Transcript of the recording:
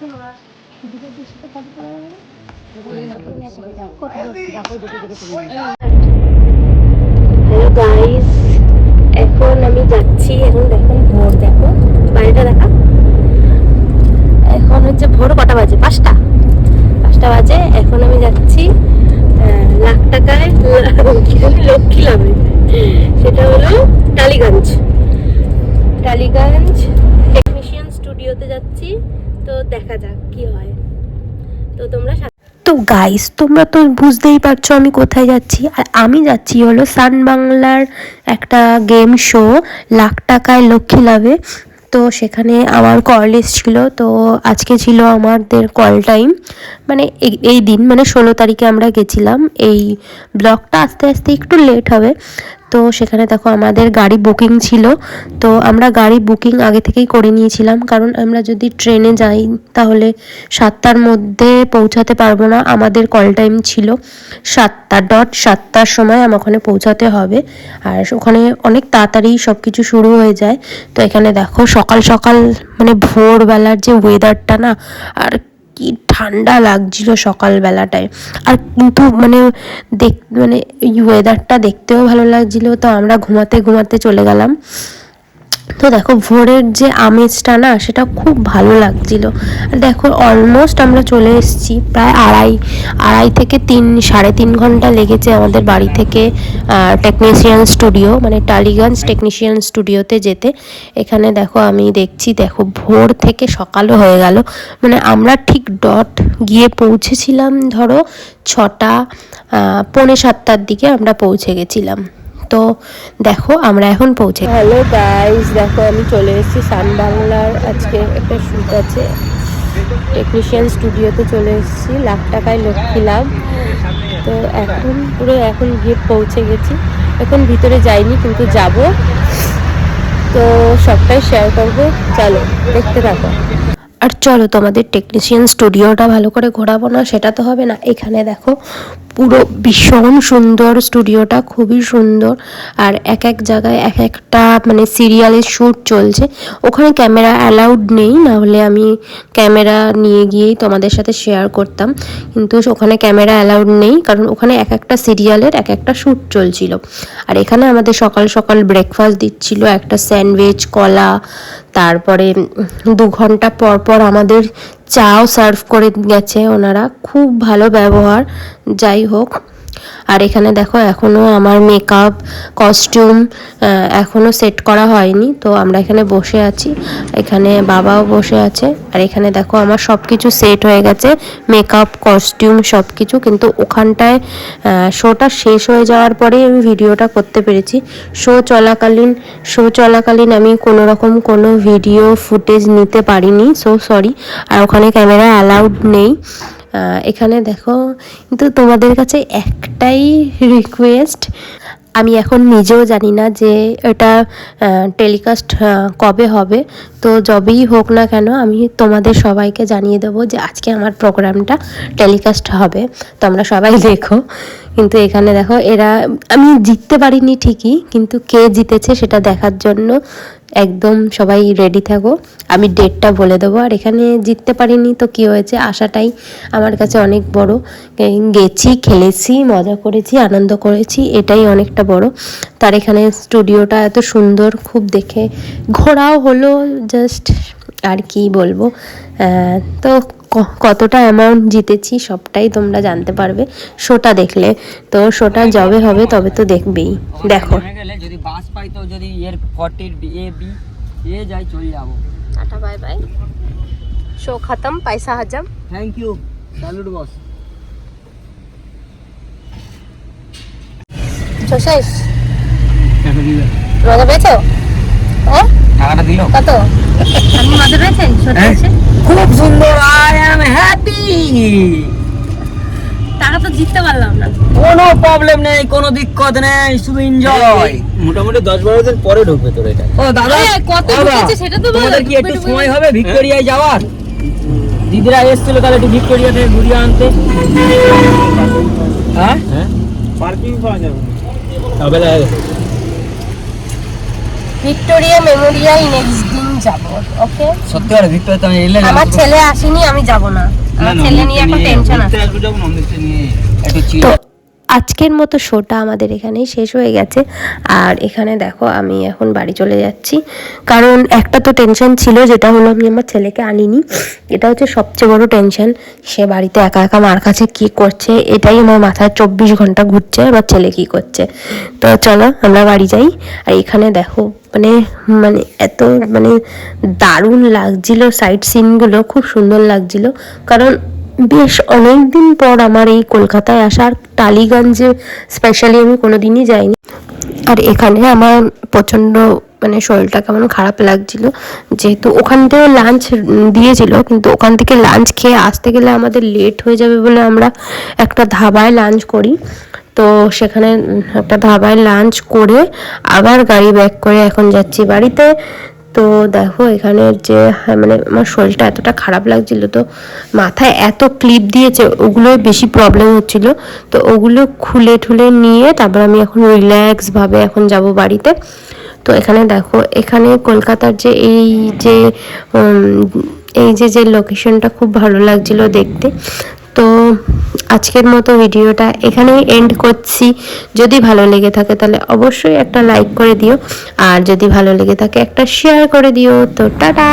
এখন আমি যাচ্ছি, এখন দেখুন ভোর দেখো, বাড়িটা দেখা। এখন হচ্ছে ভোর কটা বাজে? পাঁচটা। পাঁচটা বাজে, এখন আমি যাচ্ছি লাখ টাকায় লক্ষ্মী লাভে। সেটা হলো টালিগঞ্জ। টালিগঞ্জ টেকনিশিয়ান স্টুডিওতে যাচ্ছি। তো দেখা যাক কি হয়। তো তোমরা তো গাইস তোমরা তো বুঝতেই পারছ আমি কোথায় যাচ্ছি। আর আমি যাচ্ছি হলো সান বাংলার একটা গেম শো লাখ টাকায় লক্ষ্মী লাভে। তো সেখানে আমার কল ছিল তো আজকে ছিল আমাদের কল টাইম মানে এই দিন মানে ষোলো তারিখে আমরা গেছিলাম। এই ব্লগটা আস্তে আস্তে একটু লেট হবে। তো সেখানে দেখো আমাদের গাড়ি বুকিং ছিল। তো আমরা গাড়ি বুকিং আগে থেকেই করে নিয়েছিলাম। কারণ আমরা যদি ট্রেনে যাই, তাহলে সাতটার মধ্যে পৌঁছাতে পারব না। আমাদের কল টাইম ছিল সাতটা ডট সাতটার সময় আমার ওখানে পৌঁছাতে হবে। আর ওখানে অনেক তাড়াতাড়ি সব কিছু শুরু হয়ে যায়। তো এখানে দেখো সকাল সকাল মানে ভোরবেলার যে ওয়েদারটা না, আর কি ঠান্ডা লাগছিল সকালবেলাটায়। আর কিন্তু মানে দেখ মানে ওয়েদারটা দেখতেও ভালো লাগছিল, তো আমরা ঘুমাতে ঘুমাতে চলে গেলাম। তো দেখো, ভোরের যে আমেজটা না, সেটা খুব ভালো লাগছিল। দেখো অলমোস্ট আমরা চলে এসেছি প্রায় আড়াই আড়াই থেকে তিন, সাড়ে তিন ঘণ্টা লেগেছে আমাদের বাড়ি থেকে টেকনিশিয়ান স্টুডিও মানে টালিগঞ্জ টেকনিশিয়ান স্টুডিওতে যেতে। এখানে দেখো, আমি দেখছি, দেখো, ভোর থেকে সকালও হয়ে গেল। মানে আমরা ঠিক ডট গিয়ে পৌঁছেছিলাম, ধরো, ছটা পৌনে সাতটার দিকে আমরা পৌঁছে গেছিলাম। তো দেখো, আমরা এখন পৌঁছে হ্যালো গাইস দেখো, আমি চলে এসেছি সান বাংলার আজকে একটা শ্যুট আছে। টেকনিশিয়ান স্টুডিওতে চলে এসেছি, লাখ টাকায় লক্ষ্মী লাভ তো এখন পুরো এখন গিয়ে পৌঁছে গেছি। এখন ভিতরে যাইনি, কিন্তু যাব। তো সবটাই শেয়ার করব। চলো, দেখতে থাকো। আর চলো তোমাদের টেকনিশিয়ান স্টুডিওটা ভালো করে ঘোরাবো না, সেটা তো হবে না। এখানে দেখো, পুরো ভীষণ সুন্দর স্টুডিওটা খুবই সুন্দর। আর এক এক জায়গায় এক একটা মানে সিরিয়ালের শ্যুট চলছে। ওখানে ক্যামেরা অ্যালাউড নেই, না হলে আমি ক্যামেরা নিয়ে গিয়েই তোমাদের সাথে শেয়ার করতাম। কিন্তু ওখানে ক্যামেরা অ্যালাউড নেই, কারণ ওখানে এক একটা সিরিয়ালের এক একটা শ্যুট চলছিল। আর এখানে আমাদের সকাল সকাল ব্রেকফাস্ট দিচ্ছিল, একটা স্যান্ডউইচ কলা তারপরে দু ঘণ্টা পর পর আমাদের চাও সার্ভ করে গেছে ওনারা। খুব ভালো ব্যবহার, যাই হোক। আর এখানে দেখো এখনও আমার মেকআপ কস্টিউম এখনও সেট করা হয়নি। তো আমরা এখানে বসে আছি। এখানে বাবাও বসে আছে। আর এখানে দেখো আমার সব কিছু সেট হয়ে গেছে। মেকআপ কস্টিউম সব কিছু কিন্তু ওখানটায় শোটা শেষ হয়ে যাওয়ার পরেই আমি ভিডিওটা করতে পেরেছি। শো চলাকালীন শো চলাকালীন আমি কোনো রকম কোনো ভিডিও ফুটেজ নিতে পারিনি। সো সরি আর ওখানে ক্যামেরা অ্যালাউড নেই। এখানে দেখো, কিন্তু তোমাদের কাছে একটাই রিকোয়েস্ট আমি এখন নিজেও জানি না যে এটা টেলিকাস্ট কবে হবে। তো যবেই হোক না কেন, আমি তোমাদের সবাইকে জানিয়ে দেবো যে আজকে আমার প্রোগ্রামটা টেলিকাস্ট হবে। তোমরা সবাই দেখো। কিন্তু এখানে দেখো, এরা, আমি জিততে পারিনি ঠিকই, কিন্তু কে জিতেছে সেটা দেখার জন্য একদম সবাই রেডি থাকো। আমি ডেটটা বলে দেবো। আর এখানে জিততে পারিনি তো কি হয়েছে? আশাটাই আমার কাছে অনেক বড়। গেছি, খেলেছি, মজা করেছি, আনন্দ করেছি, এটাই অনেকটা বড়। তার এখানে স্টুডিওটা এত সুন্দর, খুব দেখে ঘোরাও হলো জাস্ট আর কি বলব? তো কতটা অ্যামাউন্ট জিতেছি সবটাই তোমরা জানতে পারবে। শোটা দেখলে তো শোটা যবে হবে তবে তো দেখবেই। দেখো। যদি বাস পাই তো যদি এর ফর্টির এ বি এ যাই চলে যাব। টাটা বাই বাই শো খতম পয়সা হজম thank you salute boss show শেষ মজা পেয়েছ? হ্যাঁ টাকাটা দিল। কত? আপনি মজা পেয়েছেন সত্যি হ্যাঁ। খুব সুন্দর আই অ্যাম হ্যাপি টাকা তো জিততে পারলাম না কোনো প্রবলেম নেই কোনো দিক্কত নেই শুধু এনজয় মোটামুটি দশ বারো দিন পরে ঢুকবে তোর এটা। ও দাদা কত ঢুকেছে সেটা তো বলো, তোমাদের কি একটু সময় হবে ভিক্টোরিয়ায় যাওয়ার? দিদিরা এসেছিল তাহলে একটু ভিক্টোরিয়া থেকে ঘুরিয়ে আনতে। হ্যাঁ? হ্যাঁ? পার্কিং পাওয়া যাবে। ভিক্টোরিয়া মেমোরিয়াল নেক্সট দিন যাব ওকে? সত্যি আর ভিক্টোরিয়া তো আমি এলে আমার ছেলে আসেনি আমি যাব না। আমার ছেলে নিয়ে এখন টেনশন আছে। আসব যখন ছেলে নিয়ে একটু চিল আজকের মতো শোটা আমাদের এখানেই শেষ হয়ে গেছে। আর এখানে দেখো আমি এখন বাড়ি চলে যাচ্ছি। কারণ একটা তো টেনশন ছিল, যেটা হলো আমি আমার ছেলেকে আনিনি। এটা হচ্ছে সবচেয়ে বড় টেনশন সে বাড়িতে একা একা মার কাছে কি করছে, এটাই আমার মাথায় চব্বিশ ঘণ্টা ঘুরছে আমার ছেলে কি করছে। তো চলো আমরা বাড়ি যাই। আর এখানে দেখো মানে মানে এত মানে দারুণ লাগছিল সাইড সিনগুলো খুব সুন্দর লাগছিল। কারণ বেশ অনেক দিন পর আমার এই কলকাতায় আসার টালিগঞ্জে স্পেশালি আমি কোনোদিনই যাইনি। আর এখানে আমার প্রচণ্ড মানে শরীরটা কেমন খারাপ লাগছিল। যেহেতু ওখান থেকে লাঞ্চ দিয়েছিল, কিন্তু ওখান থেকে লাঞ্চ খেয়ে আসতে গেলে আমাদের লেট হয়ে যাবে বলে আমরা একটা ধাবায় লাঞ্চ করি। তো সেখানে একটা ধাবায় লাঞ্চ করে আবার গাড়ি ব্যাক করে এখন যাচ্ছি বাড়িতে। তো দেখো এখানে যে হ্যাঁ, মানে আমার শরীরটা এতটা খারাপ লাগছিল তো মাথায় এত ক্লিপ দিয়েছে ওগুলোই বেশি প্রবলেম হচ্ছিল। তো ওগুলো খুলে ঠুলে নিয়ে তারপর আমি এখন রিল্যাক্সভাবে এখন যাব বাড়িতে। তো এখানে দেখো এখানে কলকাতার যে এই যে এই যে যে লোকেশনটা খুব ভালো লাগছিল দেখতে। তো আজকের মতো ভিডিওটা এখানেই এন্ড করছি। যদি ভালো লেগে থাকে তাহলে অবশ্যই একটা লাইক করে দিও। আর যদি ভালো লেগে থাকে একটা শেয়ার করে দিও। তো টাটা!